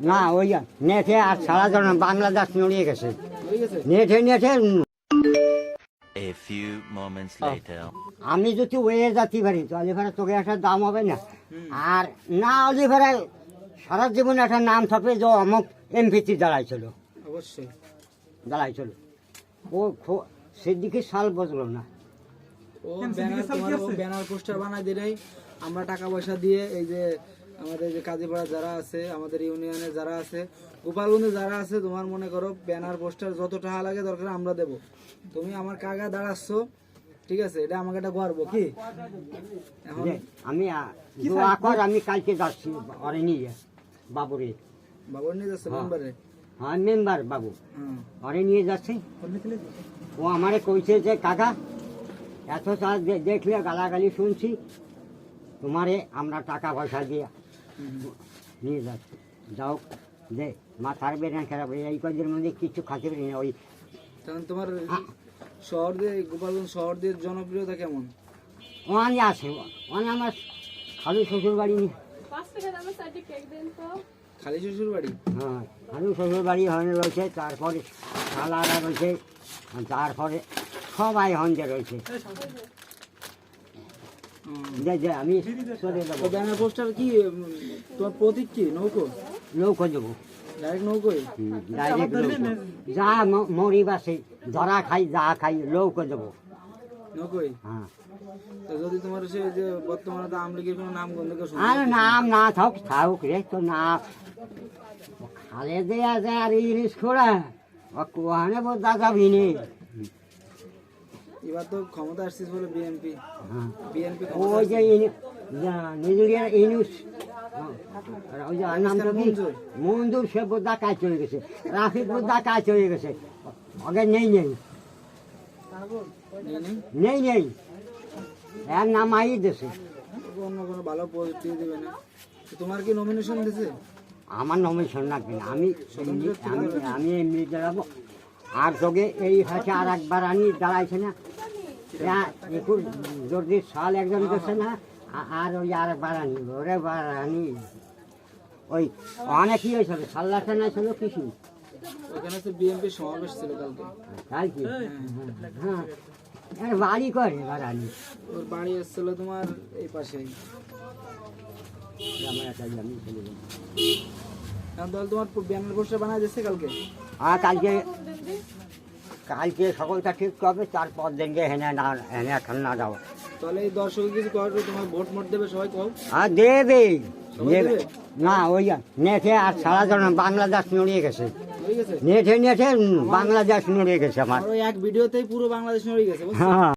না ওই নেটে আর সারা জন বাংলাদেশ নড়িয়ে গেছে। নেটে নেটে A few moments later. আমি যদি ওয়ে যাতে পারি তো অলিভারে তোকে একটা দাম হবে না। আর না অলিভারে সারা জীবন একটা নাম থাকবে যে অমুক এমপিতে দাঁড়াইছিল। অবশ্যই। দাঁড়াইছিল। ও খো- সেদিকে সাল বদলো না। ও ব্যানার পোস্টার বানাই দিলেই আমরা টাকা পয়সা দিয়ে এই যে আমাদের যে কাজীপাড়া যারা আছে আমাদের ইউনিয়নে যারা আছে গোপালগঞ্জে যারা আছে তোমার মনে করো ব্যানার পোস্টার যত টাকা লাগে দরকার আমরা দেব। তুমি আমার কাকা দাঁড়াচ্ছ ঠিক আছে? এটা আমাকে একটা গর্ব কি? এখন আমি দোয়া কর আমি কালকে যাচ্ছি অরে নিয়ে বাবুরে। বাবুর নিয়ে যাচ্ছে মেম্বারে হ্যাঁ মেম্বার বাবু। হ্যাঁ। অরে নিয়ে যাচ্ছি। ও আমারে কইছে যে কাকা এত চাষ দেখলে গালাগালি শুনছি। তোমারে আমরা টাকা পয়সা দিয়ে নিয়ে যাচ্ছি যাও দে মাথার বেরেন খারাপ হয়ে এই কদিনের মধ্যে কিছু খাতে পারি না ওই তখন তোমার শহর দিয়ে গোপালগঞ্জ শহর দিয়ে জনপ্রিয়তা কেমন? ওখানে আছে ওখানে আমার খালু শ্বশুর বাড়ি খালি শ্বশুর বাড়ি হ্যাঁ খালু শ্বশুর বাড়ি রয়েছে তারপরে রয়েছে তারপরে সবাই হন্দে রয়েছে। যে যে আমি চলে ব্যানার পোস্টার কি তোমার প্রতীক কি? নৌকো? নৌকো দেবো ডাইরেক্ট নৌকোই ডাইরেক্ট যা ম- মরি বাসে ধরা খাই যা খাই নৌকো দেবো নৌকোই হ্যাঁ। তো যদি তোমার সে যে বর্তমানে তো আমলিগের কোনো নাম গন্ধ নাম না থাক থাকুক রে তো না। খালে দেয়া যায় আর ইলিশ খোড়া। ও কোহানে বোধা দাদা নে এবার তো ক্ষমতা আসছিস বলে বিএনপি হ্যাঁ। বিএনপি ওই যে নিজের ইনুস ওই যে নামটা কি? মঞ্জুর। সে বোধা কাজ চলে গেছে। রাফিক বোধা কাজ চলে গেছে। আগে নেই নেই। নেই নেই। এর নাম আই দেশে অন্য কোনো ভালো পোস্ট দিয়ে দেবে না। তোমার কি নমিনেশন দিছে? আমার নমিনেশন লাগবে না। আমি আমি আমি এমনি দাঁড়াবো। আর তোকে এই হাসে আর একবার আনি দাঁড়াইছে না। একুশ জর্দির সাল একজন করছে না আর ওই আর একবার ওরে বার আনি। ওই অনেক কি হয়েছিল সাল্লাটা না ছিল কিছু। ওখানে তো বিএনপি সমাবেশ ছিল কালকে। তাই কি? হ্যাঁ। আর বাড়ি করে এবার ওর বাড়ি এসেছিল তোমার এই পাশেই। আমার একটা আমি চলে যাব তোমার ব্যানার পোস্টার বানায় দিচ্ছে কালকে? আর কালকে কালকে সকলটা ঠিক করবে তারপর দেখবে হেনে না হেনে না যাব। তাহলে এই দর্শক কিছু করবে তোমার ভোট মোট দেবে সবাই কম আর দেবে। দেবে? না ওই নেটে আর সারা জন বাংলাদেশ নড়িয়ে গেছে। নেঠে গেছে? নেটে নেটে উম, বাংলাদেশ নড়িয়ে গেছে আমার। ওই এক ভিডিওতেই পুরো বাংলাদেশ নড়িয়ে গেছে হ্যাঁ।